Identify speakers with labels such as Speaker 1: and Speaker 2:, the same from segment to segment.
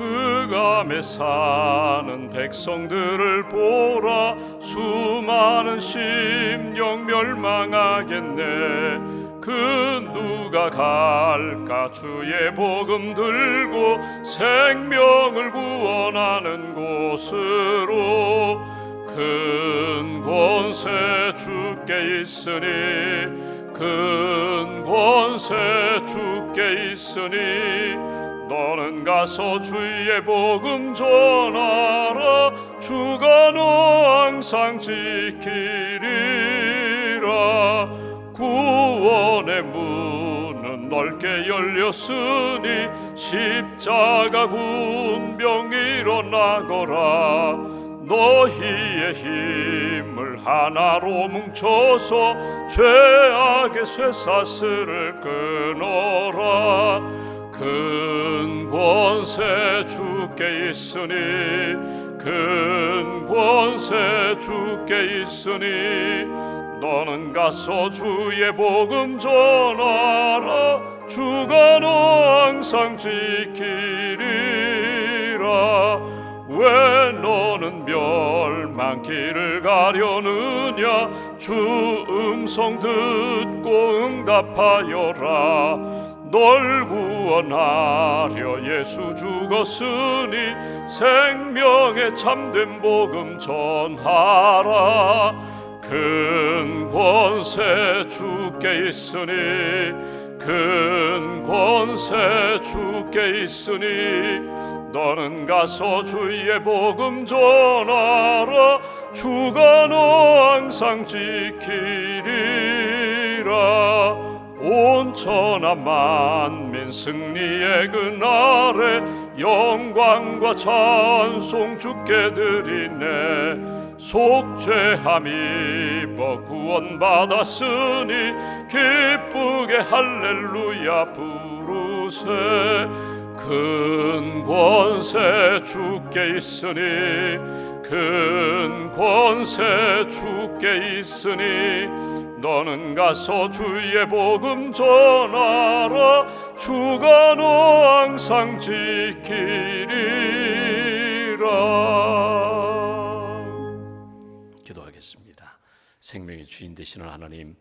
Speaker 1: 흑암에 사는 백성들을 보라. 수많은 심령 멸망하겠네. 그 누가 갈까? 주의 복음 들고 생명을 구원하는 곳으로. 큰 권세 주께 있으니 큰 권세 주께 있으니 너는 가서 주의 복음 전하라. 주가 너 항상 지키리라. 구원의 문은 넓게 열렸으니 십자가 군병 일어나거라 너희의 힘을 하나로 뭉쳐서 죄악의 쇠사슬을 끊어라. 큰 권세 주께 있으니 큰 권세 주께 있으니 너는 가서 주의 복음 전하라. 주가 너 항상 지키리라 왜 너는 멸망길을 가려느냐? 주 음성 듣고 응답하여라. 널 구원하려 예수 죽었으니 생명의 참된 복음 전하라. 큰 권세 주께 있으니 큰 권세 주께 있으니 너는 가서 주의 복음 전하라. 주가 너 항상 지키리라. 온 천하 만민 승리의 그날에 영광과 찬송 주께 드리네. 속죄함 입어 구원받았으니 기쁘게 할렐루야 부르세 큰 권세 주께 있으니 큰 권세 주께 있으니 너는 가서 주의 복음 전하라. 주가 너 항상 지키리라. 기도하겠습니다. 생명의 주인 되시는 하나님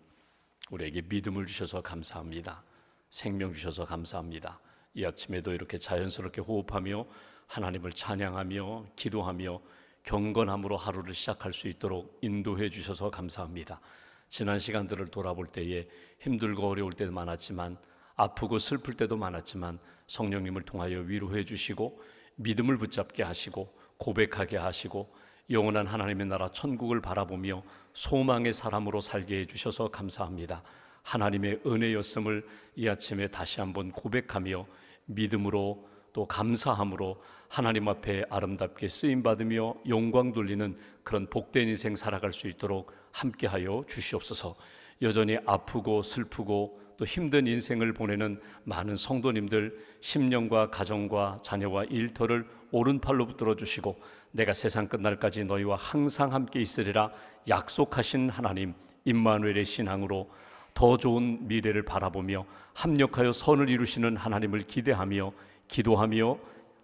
Speaker 1: 우리에게 믿음을 주셔서 감사합니다. 생명 주셔서 감사합니다 이 아침에도 이렇게 자연스럽게 호흡하며 하나님을 찬양하며 기도하며 경건함으로 하루를 시작할 수 있도록 인도해 주셔서 감사합니다. 지난 시간들을 돌아볼 때에 힘들고 어려울 때도 많았지만 아프고 슬플 때도 많았지만 성령님을 통하여 위로해 주시고 믿음을 붙잡게 하시고 고백하게 하시고 영원한 하나님의 나라 천국을 바라보며 소망의 사람으로 살게 해 주셔서 감사합니다. 하나님의 은혜였음을 이 아침에 다시 한번 고백하며 믿음으로 또 감사함으로 하나님 앞에 아름답게 쓰임 받으며 영광 돌리는 그런 복된 인생 살아갈 수 있도록 함께하여 주시옵소서. 여전히 아프고 슬프고 또 힘든 인생을 보내는 많은 성도님들 심령과 가정과 자녀와 일터를 오른팔로 붙들어 주시고 내가 세상 끝날까지 너희와 항상 함께 있으리라 약속하신 하나님 임마누엘의 신앙으로 더 좋은 미래를 바라보며 합력하여 선을 이루시는 하나님을 기대하며 기도하며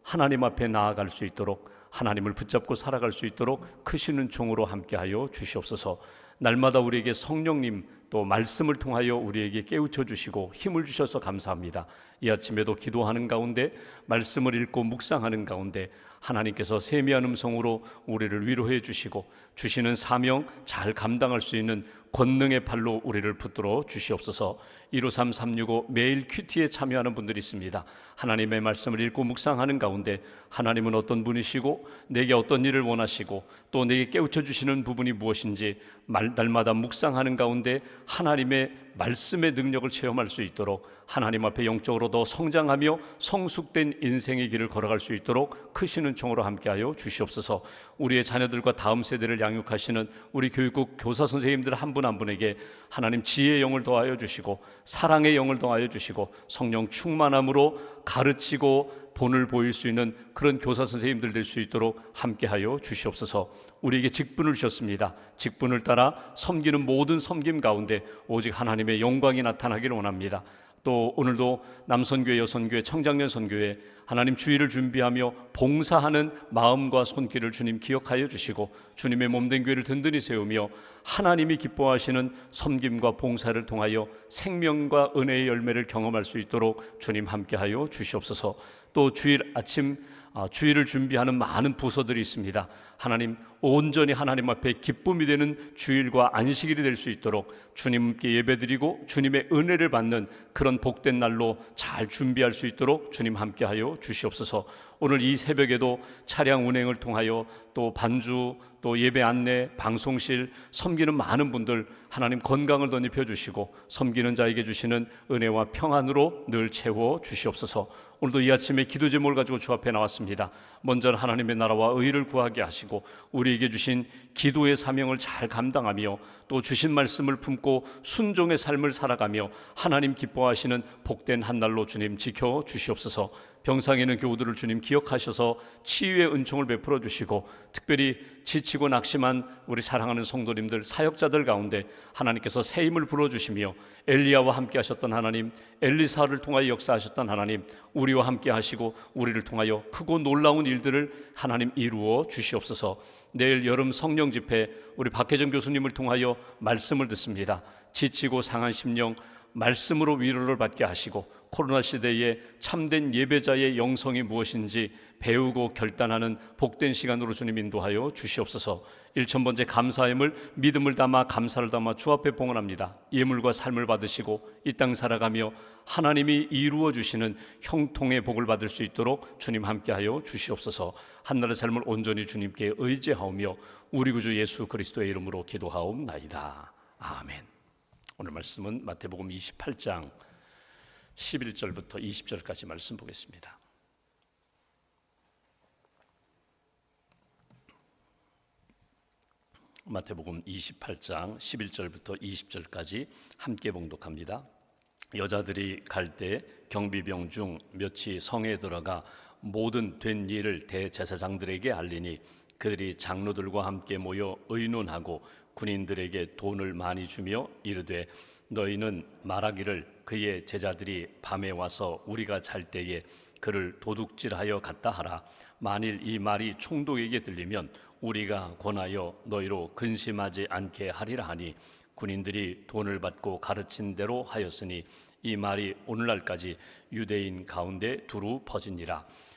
Speaker 1: 하나님 앞에 나아갈 수 있도록 하나님을 붙잡고 살아갈 수 있도록 크시는 종으로 함께하여 주시옵소서. 날마다 우리에게 성령님 또 말씀을 통하여 우리에게 깨우쳐 주시고 힘을 주셔서 감사합니다. 이 아침에도 기도하는 가운데 말씀을 읽고 묵상하는 가운데 하나님께서 세미한 음성으로 우리를 위로해 주시고 주시는 사명 잘 감당할 수 있는 권능의 팔로 우리를 붙들어 주시옵소서. 123365 매일 큐티에 참여하는 분들이 있습니다. 하나님의 말씀을 읽고 묵상하는 가운데 하나님은 어떤 분이시고 내게 어떤 일을 원하시고 또 내게 깨우쳐 주시는 부분이 무엇인지 말, 날마다 묵상하는 가운데 하나님의 말씀의 능력을 체험할 수 있도록 하나님 앞에 영적으로 더 성장하며 성숙된 인생의 길을 걸어갈 수 있도록 크시는 총으로 함께하여 주시옵소서. 우리의 자녀들과 다음 세대를 양육하시는 우리 교육국 교사 선생님들 한 분한 분에게 하나님 지혜의 영을 더하여 주시고 사랑의 영을 더하여 주시고 성령 충만함으로 가르치고 본을 보일 수 있는 그런 교사 선생님들 될 수 있도록 함께하여 주시옵소서. 우리에게 직분을 주셨습니다. 직분을 따라 섬기는 모든 섬김 가운데 오직 하나님의 영광이 나타나기를 원합니다. 또 오늘도 남선교회, 여선교회, 청장년 선교회 하나님 주의를 준비하며 봉사하는 마음과 손길을 주님 기억하여 주시고 주님의 몸된 교회를 든든히 세우며 하나님이 기뻐하시는 섬김과 봉사를 통하여 생명과 은혜의 열매를 경험할 수 있도록 주님 함께하여 주시옵소서. 또 주일 아침 아, 주일을 준비하는 많은 부서들이 있습니다. 하나님 온전히 하나님 앞에 기쁨이 되는 주일과 안식일이 될 수 있도록 주님께 예배드리고 주님의 은혜를 받는 그런 복된 날로 잘 준비할 수 있도록 주님 함께하여 주시옵소서. 오늘 이 새벽에도 차량 운행을 통하여 또 반주 또 예배 안내 방송실 섬기는 많은 분들 하나님 건강을 덧입혀 주시고 섬기는 자에게 주시는 은혜와 평안으로 늘 채워 주시옵소서. 오늘도 이 아침에 기도 제목을 가지고 주 앞에 나왔습니다. 먼저 하나님의 나라와 의를 구하게 하시고 우리 에게 주신 기도의 사명을 잘 감당하며 또 주신 말씀을 품고 순종의 삶을 살아가며 하나님 기뻐하시는 복된 한 날로 주님 지켜 주시옵소서. 병상에 있는 교우들을 주님 기억하셔서 치유의 은총을 베풀어 주시고 특별히 지치고 낙심한 우리 사랑하는 성도님들 사역자들 가운데 하나님께서 새 힘을 불어 주시며 엘리야와 함께 하셨던 하나님 엘리사를 통하여 역사하셨던 하나님 우리와 함께 하시고 우리를 통하여 크고 놀라운 일들을 하나님 이루어 주시옵소서. 내일 여름 성령 집회 우리 박혜정 교수님을 통하여 말씀을 듣습니다. 지치고 상한 심령 말씀으로 위로를 받게 하시고 코로나 시대에 참된 예배자의 영성이 무엇인지 배우고 결단하는 복된 시간으로 주님 인도하여 주시옵소서. 일천 번째 감사함을 믿음을 담아 감사를 담아 주 앞에 봉헌합니다. 예물과 삶을 받으시고 이 땅 살아가며 하나님이 이루어 주시는 형통의 복을 받을 수 있도록 주님 함께하여 주시옵소서. 한나라의 삶을 온전히 주님께 의지하오며 우리 구주 예수 그리스도의 이름으로 기도하옵나이다. 아멘. 오늘 말씀은 마태복음 28장 11절부터 20절까지 말씀 보겠습니다. 마태복음 28장 11절부터 20절까지 함께 봉독합니다. 여자들이 갈 때 경비병 중 몇이 성에 들어가 모든 된 일을 대제사장들에게 알리니 그들이 장로들과 함께 모여 의논하고 군인들에게 돈을 많이 주며 이르되 너희는 말하기를 그의 제자들이 밤에 와서 우리가 잘 때에 그를 도둑질하여 갔다 하라. 만일 이 말이 총독에게 들리면 우리가 권하여 너희로 근심하지 않게 하리라 하니 군인들이 돈을 받고 가르친 대로 하였으니 이 말이 오늘날까지 유대인 가운데 두루 퍼지니라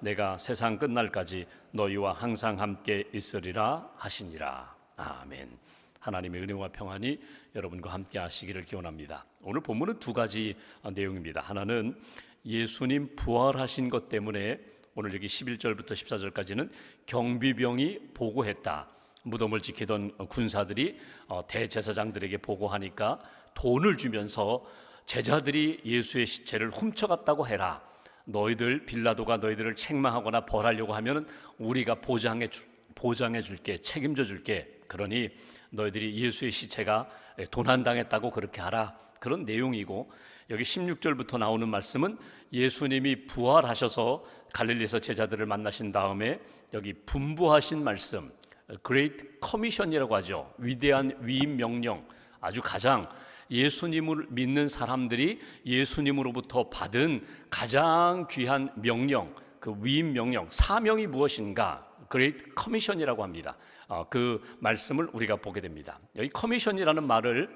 Speaker 1: 내가 세상 끝날까지 너희와 항상 함께 있으리라 하시니라. 아멘. 하나님의 은혜와 평안이 여러분과 함께 하시기를 기원합니다. 오늘 본문은 두 가지 내용입니다. 하나는 예수님 부활하신 것 때문에 오늘 여기 11절부터 14절까지는 경비병이 보고했다. 무덤을 지키던 군사들이 어, 대제사장들에게 보고하니까 돈을 주면서 제자들이 예수의 시체를 훔쳐갔다고 해라. 너희들 빌라도가 너희들을 책망하거나 벌하려고 하면 우리가 보장해 줄, 보장해 줄게 책임져 줄게 그러니 너희들이 예수의 시체가 도난당했다고 그렇게 하라. 그런 내용이고 여기 16절부터 나오는 말씀은 예수님이 부활하셔서 갈릴리에서 제자들을 만나신 다음에 여기 분부하신 말씀 Great Commission이라고 하죠. 위대한 위임 명령. 아주 가장 예수님을 믿는 사람들이 예수님으로부터 받은 가장 귀한 명령, 그 위임 명령, 사명이 무엇인가? Great Commission이라고 합니다. 어, 그 말씀을 우리가 보게 됩니다. 여기 커미션이라는 말을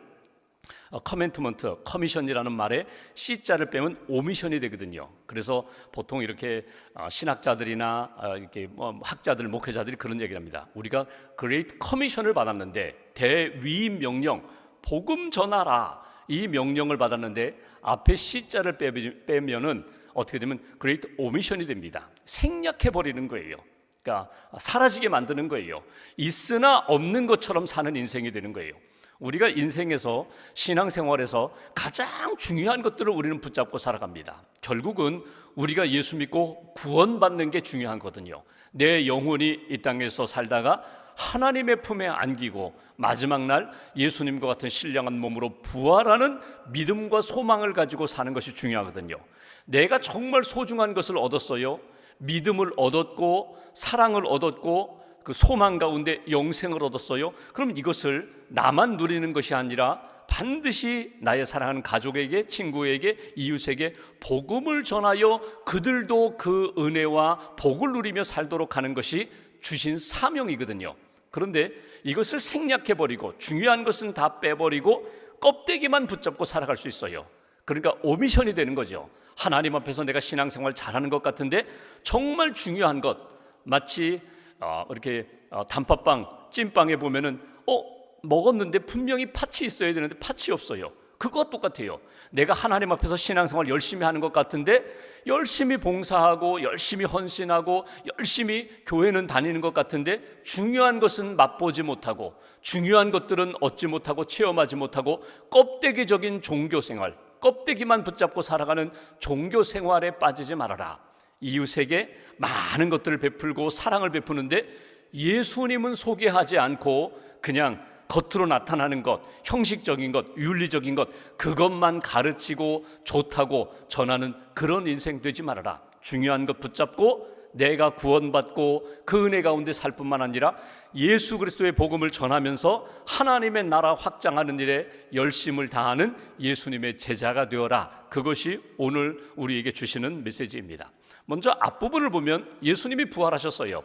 Speaker 1: 어, 커멘트먼트, 커미션이라는 말에 C자를 빼면 오미션이 되거든요. 그래서 보통 이렇게 어, 신학자들이나 어, 이렇게 뭐 학자들, 목회자들이 그런 얘기를 합니다. 우리가 그레이트 커미션을 받았는데 대위임 명령, 복음 전하라 이 명령을 받았는데 앞에 C자를 빼- 빼면은 어떻게 되면 그레이트 오미션이 됩니다. 생략해 버리는 거예요. 그러니까 사라지게 만드는 거예요. 있으나 없는 것처럼 사는 인생이 되는 거예요. 우리가 인생에서 신앙생활에서 가장 중요한 것들을 우리는 붙잡고 살아갑니다. 결국은 우리가 예수 믿고 구원받는 게 중요하거든요. 내 영혼이 이 땅에서 살다가 하나님의 품에 안기고 마지막 날 예수님과 같은 신령한 몸으로 부활하는 믿음과 소망을 가지고 사는 것이 중요하거든요. 내가 정말 소중한 것을 얻었어요. 믿음을 얻었고 사랑을 얻었고 그 소망 가운데 영생을 얻었어요. 그럼 이것을 나만 누리는 것이 아니라 반드시 나의 사랑하는 가족에게, 친구에게, 이웃에게 복음을 전하여 그들도 그 은혜와 복을 누리며 살도록 하는 것이 주신 사명이거든요. 그런데 이것을 생략해 버리고 중요한 것은 다 빼버리고 껍데기만 붙잡고 살아갈 수 있어요. 그러니까 오미션이 되는 거죠. 하나님 앞에서 내가 신앙생활 잘하는 것 같은데 정말 중요한 것 마치 어, 이렇게 어, 단팥빵 찐빵에 보면은 어 먹었는데 분명히 팥이 있어야 되는데 팥이 없어요. 그거 똑같아요. 내가 하나님 앞에서 신앙생활 열심히 하는 것 같은데 열심히 봉사하고 열심히 헌신하고 열심히 교회는 다니는 것 같은데 중요한 것은 맛보지 못하고 중요한 것들은 얻지 못하고 체험하지 못하고 껍데기적인 종교 생활, 껍데기만 붙잡고 살아가는 종교 생활에 빠지지 말아라. 이웃에게 많은 것들을 베풀고 사랑을 베푸는데 예수님은 소개하지 않고 그냥 겉으로 나타나는 것, 형식적인 것, 윤리적인 것, 그것만 가르치고 좋다고 전하는 그런 인생 되지 말아라. 중요한 것 붙잡고 내가 구원받고 그 은혜 가운데 살 뿐만 아니라 예수 그리스도의 복음을 전하면서 하나님의 나라 확장하는 일에 열심을 다하는 예수님의 제자가 되어라. 그것이 오늘 우리에게 주시는 메시지입니다. 먼저 앞부분을 보면 예수님이 부활하셨어요.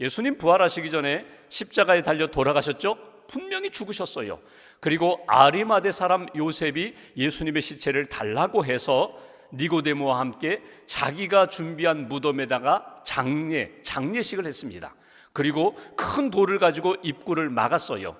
Speaker 1: 예수님 부활하시기 전에 십자가에 달려 돌아가셨죠? 분명히 죽으셨어요. 그리고 아리마대 사람 요셉이 예수님의 시체를 달라고 해서 니고데모와 함께 자기가 준비한 무덤에다가 장례, 장례식을 했습니다. 그리고 큰 돌을 가지고 입구를 막았어요.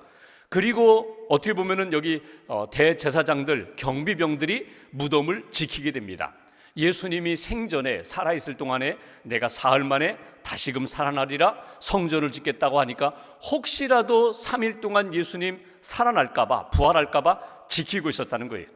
Speaker 1: 그리고 어떻게 보면은 여기 어, 대제사장들, 경비병들이 무덤을 지키게 됩니다. 예수님이 생전에 살아 있을 동안에 내가 사흘 만에 다시금 살아나리라 성전을 짓겠다고 하니까 혹시라도 3일 동안 예수님 살아날까 봐 부활할까 봐 지키고 있었다는 거예요.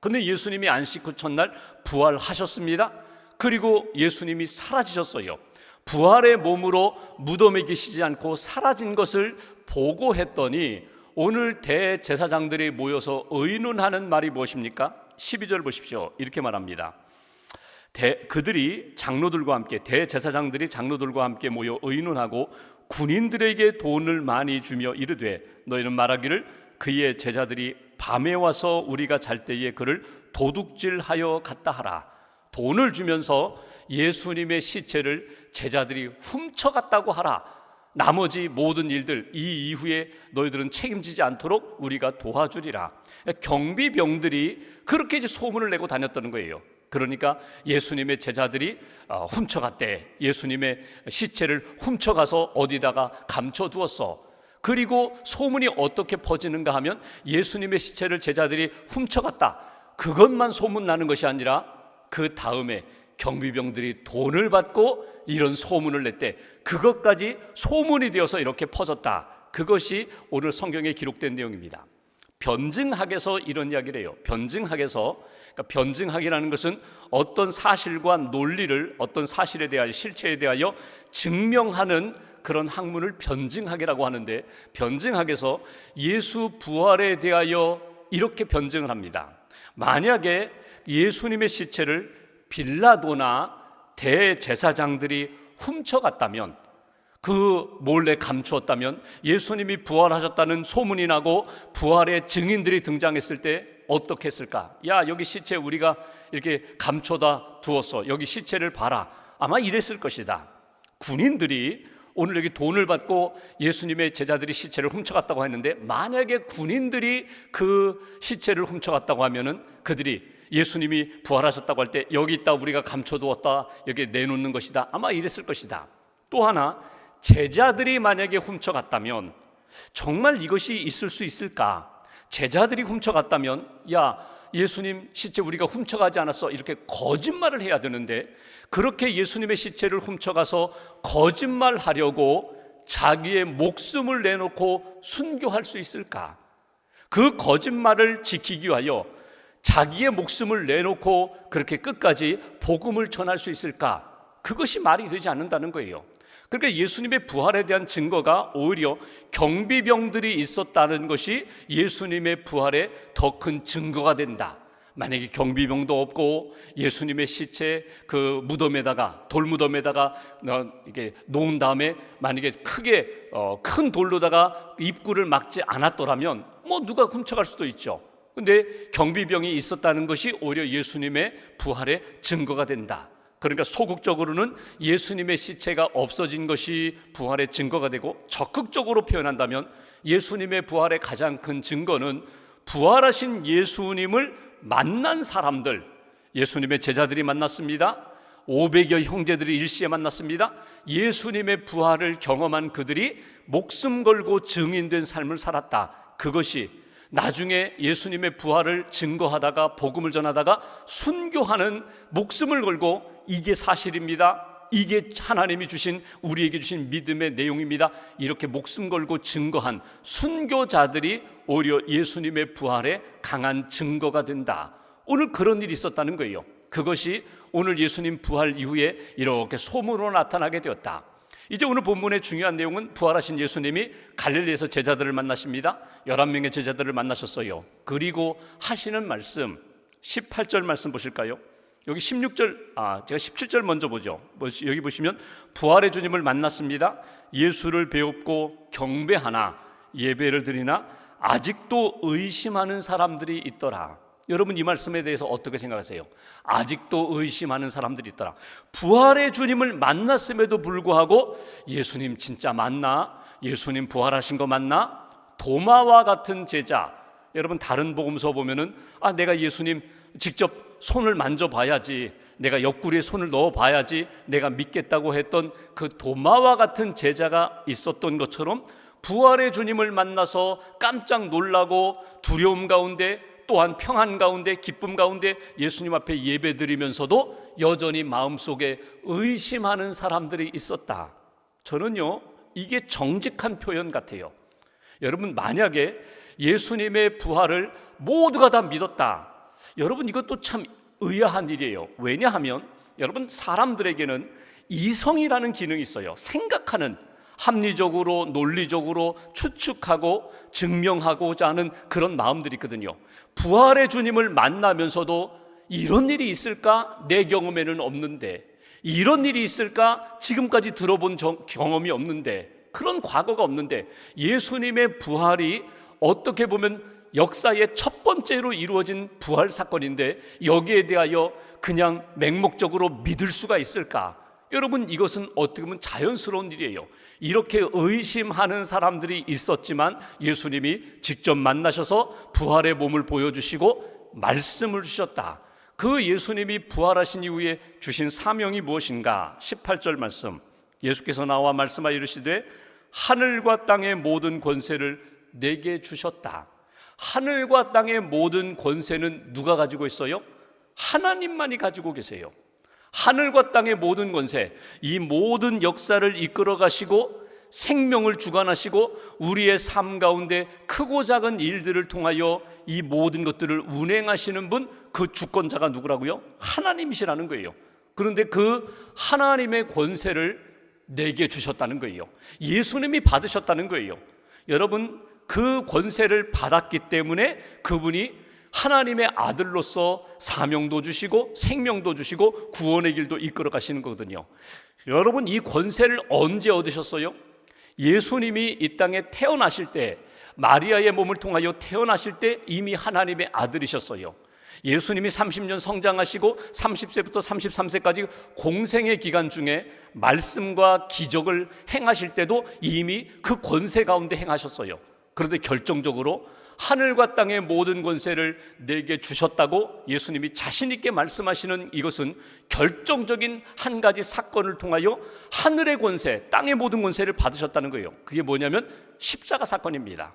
Speaker 1: 근데 예수님이 안식 후 첫날 부활하셨습니다. 그리고 예수님이 사라지셨어요. 부활의 몸으로 무덤에 계시지 않고 사라진 것을 보고 했더니 오늘 대제사장들이 모여서 의논하는 말이 무엇입니까? 12절 보십시오. 이렇게 말합니다. 대, 그들이 장로들과 함께 대제사장들이 장로들과 함께 모여 의논하고 군인들에게 돈을 많이 주며 이르되 너희는 말하기를 그의 제자들이 밤에 와서 우리가 잘 때에 그를 도둑질하여 갔다 하라. 돈을 주면서 예수님의 시체를 제자들이 훔쳐갔다고 하라. 나머지 모든 일들 이 이후에 너희들은 책임지지 않도록 우리가 도와주리라. 경비병들이 그렇게 이제 소문을 내고 다녔다는 거예요. 그러니까 예수님의 제자들이 어, 훔쳐갔대. 예수님의 시체를 훔쳐가서 어디다가 감춰두었어. 그리고 소문이 어떻게 퍼지는가 하면 예수님의 시체를 제자들이 훔쳐갔다. 그것만 소문 나는 것이 아니라 그 다음에 경비병들이 돈을 받고 이런 소문을 냈대. 그것까지 소문이 되어서 이렇게 퍼졌다. 그것이 오늘 성경에 기록된 내용입니다. 변증학에서 이런 이야기를 해요. 변증학에서 그러니까 변증학이라는 것은 어떤 사실과 논리를 어떤 사실에 대하여 실체에 대하여 증명하는 그런 학문을 변증하게라고 하는데 변증학에서 예수 부활에 대하여 이렇게 변증을 합니다. 만약에 예수님의 시체를 빌라도나 대제사장들이 훔쳐갔다면 그 몰래 감추었다면 예수님이 부활하셨다는 소문이 나고 부활의 증인들이 등장했을 때 어떻게 했을까? 야, 여기 시체 우리가 이렇게 감춰다 두었어. 여기 시체를 봐라. 아마 이랬을 것이다. 군인들이 오늘 여기 돈을 받고 예수님의 제자들이 시체를 훔쳐갔다고 했는데 만약에 군인들이 그 시체를 훔쳐갔다고 하면은 그들이 예수님이 부활하셨다고 할 때 여기 있다 우리가 감춰두었다 여기 내놓는 것이다 아마 이랬을 것이다. 또 하나 제자들이 만약에 훔쳐갔다면 정말 이것이 있을 수 있을까? 제자들이 훔쳐갔다면 야 예수님 시체 우리가 훔쳐가지 않았어 이렇게 거짓말을 해야 되는데 그렇게 예수님의 시체를 훔쳐가서 거짓말하려고 자기의 목숨을 내놓고 순교할 수 있을까? 그 거짓말을 지키기 위하여 자기의 목숨을 내놓고 그렇게 끝까지 복음을 전할 수 있을까? 그것이 말이 되지 않는다는 거예요. 그러니까 예수님의 부활에 대한 증거가 오히려 경비병들이 있었다는 것이 예수님의 부활의 더큰 증거가 된다. 만약에 경비병도 없고 예수님의 시체 그 무덤에다가 돌 무덤에다가 어, 이게 놓은 다음에 만약에 크게 어, 큰 돌로다가 입구를 막지 않았더라면 뭐 누가 훔쳐갈 수도 있죠. 근데 경비병이 있었다는 것이 오히려 예수님의 부활의 증거가 된다. 그러니까 소극적으로는 예수님의 시체가 없어진 것이 부활의 증거가 되고 적극적으로 표현한다면 예수님의 부활의 가장 큰 증거는 부활하신 예수님을 만난 사람들, 예수님의 제자들이 만났습니다. 500여 형제들이 일시에 만났습니다. 예수님의 부활을 경험한 그들이 목숨 걸고 증인된 삶을 살았다. 그것이 나중에 예수님의 부활을 증거하다가 복음을 전하다가 순교하는 목숨을 걸고 이게 사실입니다. 이게 하나님이 주신 우리에게 주신 믿음의 내용입니다. 이렇게 목숨 걸고 증거한 순교자들이 오히려 예수님의 부활에 강한 증거가 된다. 오늘 그런 일이 있었다는 거예요. 그것이 오늘 예수님 부활 이후에 이렇게 소문으로 나타나게 되었다. 이제 오늘 본문의 중요한 내용은 부활하신 예수님이 갈릴리에서 제자들을 만나십니다. 11명의 제자들을 만나셨어요. 그리고 하시는 말씀 18절 말씀 보실까요? 여기 16절 아 제가 17절 먼저 보죠. 뭐, 여기 보시면 부활의 주님을 만났습니다. 예수를 배웁고 경배하나 예배를 드리나 아직도 의심하는 사람들이 있더라. 여러분 이 말씀에 대해서 어떻게 생각하세요? 아직도 의심하는 사람들이 있더라. 부활의 주님을 만났음에도 불구하고 예수님 진짜 맞나? 예수님 부활하신 거 맞나? 도마와 같은 제자. 여러분 다른 복음서 보면은 아 내가 예수님 직접 손을 만져봐야지 내가 옆구리에 손을 넣어봐야지 내가 믿겠다고 했던 그 도마와 같은 제자가 있었던 것처럼 부활의 주님을 만나서 깜짝 놀라고 두려움 가운데 또한 평안 가운데 기쁨 가운데 예수님 앞에 예배드리면서도 여전히 마음속에 의심하는 사람들이 있었다. 저는요 이게 정직한 표현 같아요. 여러분 만약에 예수님의 부활을 모두가 다 믿었다. 여러분 이것도 참 의아한 일이에요. 왜냐하면 여러분 사람들에게는 이성이라는 기능이 있어요. 생각하는 합리적으로 논리적으로 추측하고 증명하고자 하는 그런 마음들이 있거든요. 부활의 주님을 만나면서도 이런 일이 있을까? 내 경험에는 없는데 이런 일이 있을까? 지금까지 들어본 경험이 없는데 그런 과거가 없는데 예수님의 부활이 어떻게 보면 역사의 첫 번째로 이루어진 부활 사건인데 여기에 대하여 그냥 맹목적으로 믿을 수가 있을까? 여러분 이것은 어떻게 보면 자연스러운 일이에요. 이렇게 의심하는 사람들이 있었지만 예수님이 직접 만나셔서 부활의 몸을 보여주시고 말씀을 주셨다. 그 예수님이 부활하신 이후에 주신 사명이 무엇인가? 18절 말씀. 예수께서 나와 말씀하여 이르시되 하늘과 땅의 모든 권세를 내게 주셨다. 하늘과 땅의 모든 권세는 누가 가지고 있어요? 하나님만이 가지고 계세요. 하늘과 땅의 모든 권세, 이 모든 역사를 이끌어 가시고 생명을 주관하시고 우리의 삶 가운데 크고 작은 일들을 통하여 이 모든 것들을 운행하시는 분, 그 주권자가 누구라고요? 하나님이시라는 거예요. 그런데 그 하나님의 권세를 내게 주셨다는 거예요. 예수님이 받으셨다는 거예요. 여러분 그 권세를 받았기 때문에 그분이 하나님의 아들로서 사명도 주시고 생명도 주시고 구원의 길도 이끌어 가시는 거거든요. 여러분 이 권세를 언제 얻으셨어요? 예수님이 이 땅에 태어나실 때 마리아의 몸을 통하여 태어나실 때 이미 하나님의 아들이셨어요. 예수님이 30년 성장하시고 30세부터 33세까지 공생의 기간 중에 말씀과 기적을 행하실 때도 이미 그 권세 가운데 행하셨어요. 그런데 결정적으로 하늘과 땅의 모든 권세를 내게 주셨다고 예수님이 자신 있게 말씀하시는 이것은 결정적인 한 가지 사건을 통하여 하늘의 권세, 땅의 모든 권세를 받으셨다는 거예요. 그게 뭐냐면 십자가 사건입니다.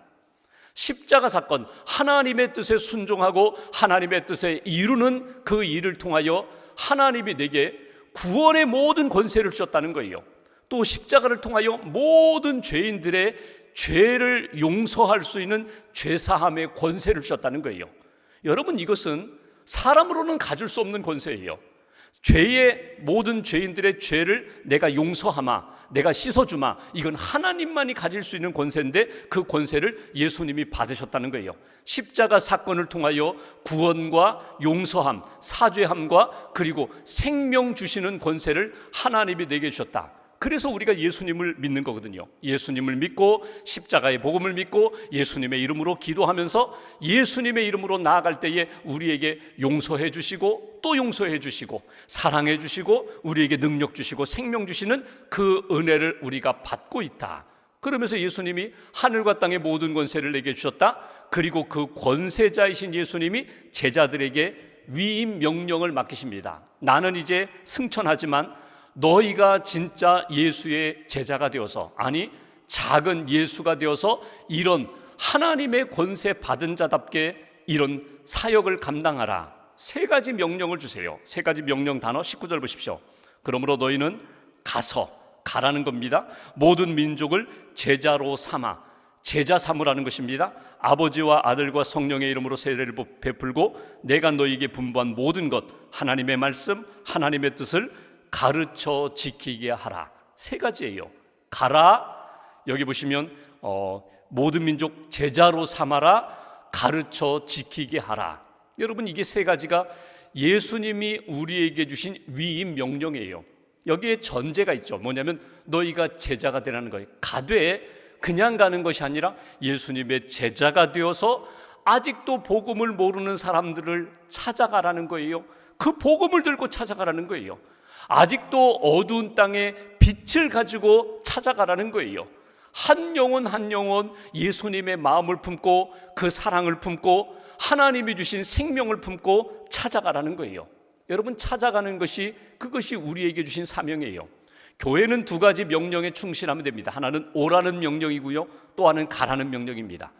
Speaker 1: 십자가 사건, 하나님의 뜻에 순종하고 하나님의 뜻에 이루는 그 일을 통하여 하나님이 내게 구원의 모든 권세를 주셨다는 거예요. 또 십자가를 통하여 모든 죄인들의 죄를 용서할 수 있는 죄사함의 권세를 주셨다는 거예요. 여러분 이것은 사람으로는 가질 수 없는 권세예요. 죄의 모든 죄인들의 죄를 내가 용서하마, 내가 씻어주마. 이건 하나님만이 가질 수 있는 권세인데 그 권세를 예수님이 받으셨다는 거예요. 십자가 사건을 통하여 구원과 용서함, 사죄함과 그리고 생명 주시는 권세를 하나님이 내게 주셨다. 그래서 우리가 예수님을 믿는 거거든요. 예수님을 믿고 십자가의 복음을 믿고 예수님의 이름으로 기도하면서 예수님의 이름으로 나아갈 때에 우리에게 용서해 주시고 또 용서해 주시고 사랑해 주시고 우리에게 능력 주시고 생명 주시는 그 은혜를 우리가 받고 있다. 그러면서 예수님이 하늘과 땅의 모든 권세를 내게 주셨다. 그리고 그 권세자이신 예수님이 제자들에게 위임 명령을 맡기십니다. 나는 이제 승천하지만 너희가 진짜 예수의 제자가 되어서 아니 작은 예수가 되어서 이런 하나님의 권세 받은 자답게 이런 사역을 감당하라. 세 가지 명령을 주세요. 세 가지 명령 단어 19절 보십시오. 그러므로 너희는 가서 가라는 겁니다. 모든 민족을 제자로 삼아 제자 삼으라는 것입니다. 아버지와 아들과 성령의 이름으로 세례를 베풀고 내가 너희에게 분부한 모든 것 하나님의 말씀 하나님의 뜻을 가르쳐 지키게 하라. 세 가지예요. 가라. 여기 보시면 어, 모든 민족 제자로 삼아라. 가르쳐 지키게 하라. 여러분 이게 세 가지가 예수님이 우리에게 주신 위임 명령이에요. 여기에 전제가 있죠. 뭐냐면 너희가 제자가 되라는 거예요. 가되 그냥 가는 것이 아니라 예수님의 제자가 되어서 아직도 복음을 모르는 사람들을 찾아가라는 거예요. 그 복음을 들고 찾아가라는 거예요. 아직도 어두운 땅에 빛을 가지고 찾아가라는 거예요. 한 영혼 한 영혼 예수님의 마음을 품고 그 사랑을 품고 하나님이 주신 생명을 품고 찾아가라는 거예요. 여러분 찾아가는 것이 그것이 우리에게 주신 사명이에요. 교회는 두 가지 명령에 충실하면 됩니다. 하나는 오라는 명령이고요. 또 하나는 가라는 명령입니다.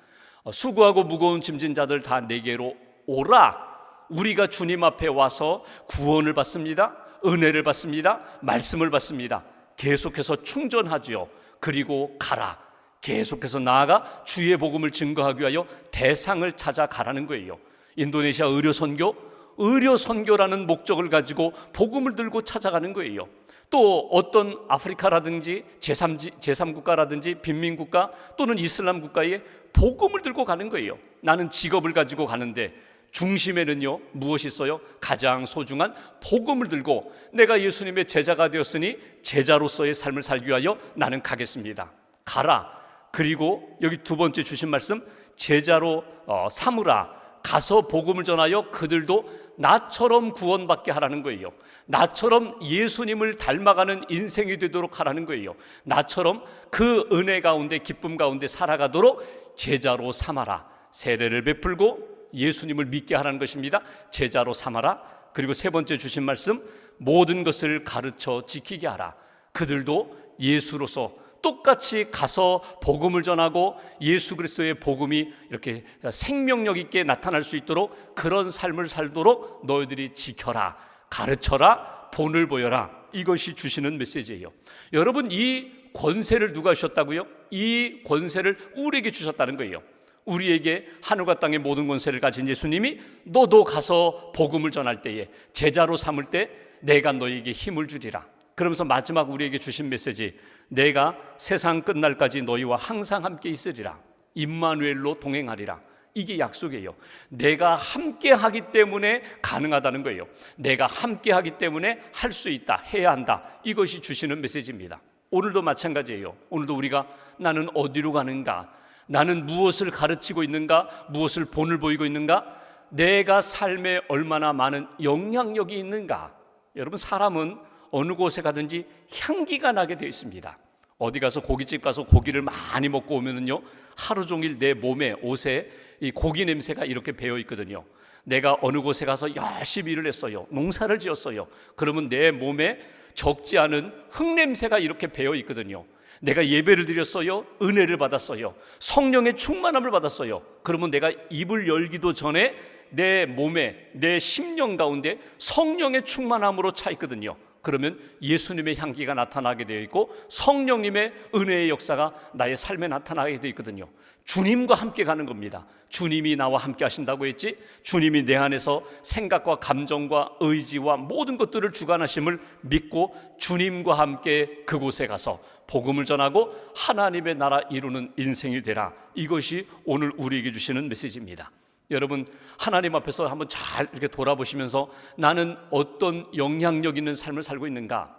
Speaker 1: 어, 수고하고 무거운 짐진 자들 다 내게로 오라. 우리가 주님 앞에 와서 구원을 받습니다. 은혜를 받습니다. 말씀을 받습니다. 계속해서 충전하지요. 그리고 가라. 계속해서 나아가 주의 복음을 증거하기 위하여 대상을 찾아 가라는 거예요. 인도네시아 의료 선교, 의료 선교라는 목적을 가지고 복음을 들고 찾아가는 거예요. 또 어떤 아프리카라든지 제3, 제3국가라든지 빈민국가 또는 이슬람 국가에 복음을 들고 가는 거예요. 나는 직업을 가지고 가는데 중심에는요 무엇이 있어요? 가장 소중한 복음을 들고 내가 예수님의 제자가 되었으니 제자로서의 삶을 살기 위하여 나는 가겠습니다. 가라. 그리고 여기 두 번째 주신 말씀 제자로 어, 삼으라. 가서 복음을 전하여 그들도 나처럼 구원받게 하라는 거예요. 나처럼 예수님을 닮아가는 인생이 되도록 하라는 거예요. 나처럼 그 은혜 가운데 기쁨 가운데 살아가도록 제자로 삼아라. 세례를 베풀고 예수님을 믿게 하라는 것입니다. 제자로 삼아라. 그리고 세 번째 주신 말씀 모든 것을 가르쳐 지키게 하라. 그들도 예수로서 똑같이 가서 복음을 전하고 예수 그리스도의 복음이 이렇게 생명력 있게 나타날 수 있도록 그런 삶을 살도록 너희들이 지켜라. 가르쳐라. 본을 보여라. 이것이 주시는 메시지예요. 여러분 이 권세를 누가 주셨다고요? 이 권세를 우리에게 주셨다는 거예요. 우리에게 하늘과 땅의 모든 권세를 가진 예수님이 너도 가서 복음을 전할 때에 제자로 삼을 때 내가 너에게 힘을 주리라. 그러면서 마지막 우리에게 주신 메시지 내가 세상 끝날까지 너희와 항상 함께 있으리라 임마누엘로 동행하리라 이게 약속이에요. 내가 함께 하기 때문에 가능하다는 거예요. 내가 함께 하기 때문에 할 수 있다, 해야 한다. 이것이 주시는 메시지입니다. 오늘도 마찬가지예요. 오늘도 우리가 나는 어디로 가는가? 나는 무엇을 가르치고 있는가? 무엇을 본을 보이고 있는가? 내가 삶에 얼마나 많은 영향력이 있는가? 여러분 사람은 어느 곳에 가든지 향기가 나게 되어 있습니다. 어디 가서 고깃집 가서 고기를 많이 먹고 오면은요 하루 종일 내 몸에 옷에 이 고기 냄새가 이렇게 배어 있거든요. 내가 어느 곳에 가서 열심히 일을 했어요. 농사를 지었어요. 그러면 내 몸에 적지 않은 흙 냄새가 이렇게 배어 있거든요. 내가 예배를 드렸어요. 은혜를 받았어요. 성령의 충만함을 받았어요. 그러면 내가 입을 열기도 전에 내 몸에 내 심령 가운데 성령의 충만함으로 차 있거든요. 그러면 예수님의 향기가 나타나게 되어 있고 성령님의 은혜의 역사가 나의 삶에 나타나게 되어 있거든요. 주님과 함께 가는 겁니다. 주님이 나와 함께 하신다고 했지. 주님이 내 안에서 생각과 감정과 의지와 모든 것들을 주관하심을 믿고 주님과 함께 그곳에 가서 복음을 전하고 하나님의 나라 이루는 인생이 되라. 이것이 오늘 우리에게 주시는 메시지입니다. 여러분 하나님 앞에서 한번 잘 이렇게 돌아보시면서 나는 어떤 영향력 있는 삶을 살고 있는가?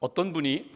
Speaker 1: 어떤 분이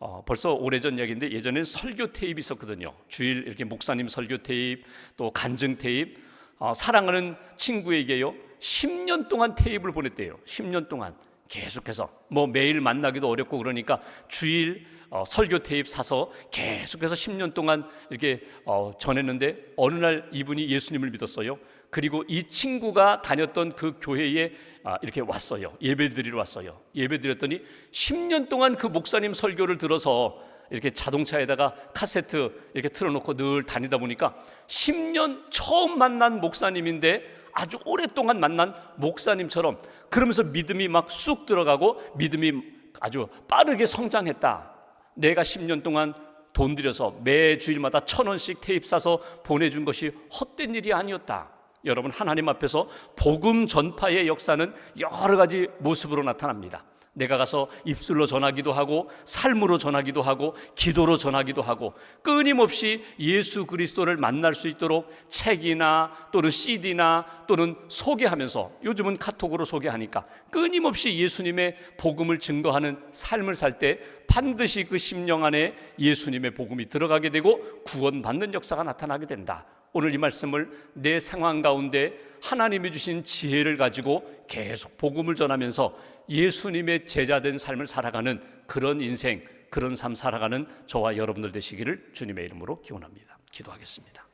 Speaker 1: 어, 벌써 오래전 이야기인데 예전엔 설교 테이프 있었거든요. 주일 이렇게 목사님 설교 테이프 또 간증 테이프 어, 사랑하는 친구에게요 10년 동안 테이프를 보냈대요. 10년 동안 계속해서 뭐 매일 만나기도 어렵고 그러니까 주일 어, 설교 테이프 사서 계속해서 10년 동안 이렇게 어, 전했는데 어느 날 이분이 예수님을 믿었어요. 그리고 이 친구가 다녔던 그 교회에 아, 이렇게 왔어요. 예배 드리러 왔어요. 예배 드렸더니 10년 동안 그 목사님 설교를 들어서 이렇게 자동차에다가 카세트 이렇게 틀어놓고 늘 다니다 보니까 10년 처음 만난 목사님인데 아주 오랫동안 만난 목사님처럼 그러면서 믿음이 막 쑥 들어가고 믿음이 아주 빠르게 성장했다. 내가 10년 동안 돈 들여서 매 주일마다 천 원씩 테이프 사서 보내준 것이 헛된 일이 아니었다. 여러분 하나님 앞에서 복음 전파의 역사는 여러 가지 모습으로 나타납니다. 내가 가서 입술로 전하기도 하고 삶으로 전하기도 하고 기도로 전하기도 하고 끊임없이 예수 그리스도를 만날 수 있도록 책이나 또는 CD나 또는 소개하면서 요즘은 카톡으로 소개하니까 끊임없이 예수님의 복음을 증거하는 삶을 살 때 반드시 그 심령 안에 예수님의 복음이 들어가게 되고 구원받는 역사가 나타나게 된다. 오늘 이 말씀을 내 상황 가운데 하나님이 주신 지혜를 가지고 계속 복음을 전하면서 예수님의 제자된 삶을 살아가는 그런 인생, 그런 삶 살아가는 저와 여러분들 되시기를 주님의 이름으로 기원합니다. 기도하겠습니다.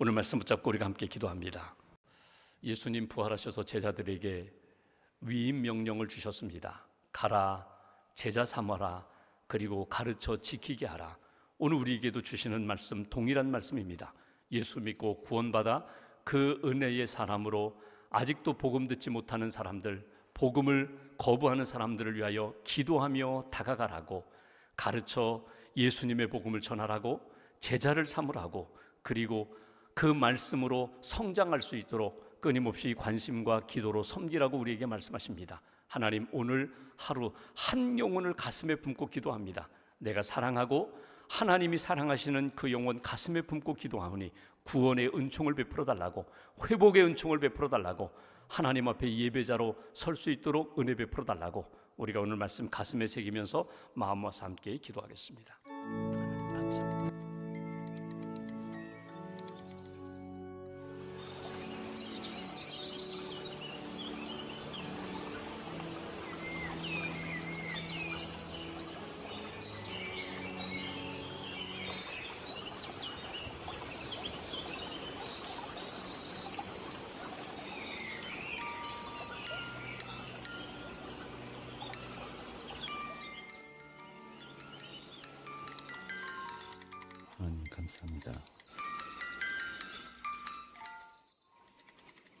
Speaker 1: 오늘 말씀 붙잡고 우리가 함께 기도합니다. 예수님 부활하셔서 제자들에게 위임 명령을 주셨습니다. 가라, 제자 삼아라, 그리고 가르쳐 지키게 하라. 오늘 우리에게도 주시는 말씀 동일한 말씀입니다. 예수 믿고 구원받아 그 은혜의 사람으로 아직도 복음 듣지 못하는 사람들, 복음을 거부하는 사람들을 위하여 기도하며 다가가라고 가르쳐 예수님의 복음을 전하라고 제자를 삼으라고 그리고 그 말씀으로 성장할 수 있도록 끊임없이 관심과 기도로 섬기라고 우리에게 말씀하십니다. 하나님 오늘 하루 한 영혼을 가슴에 품고 기도합니다. 내가 사랑하고 하나님이 사랑하시는 그 영혼 가슴에 품고 기도하오니 구원의 은총을 베풀어 달라고 회복의 은총을 베풀어 달라고 하나님 앞에 예배자로 설 수 있도록 은혜 베풀어 달라고 우리가 오늘 말씀 가슴에 새기면서 마음과 함께 기도하겠습니다.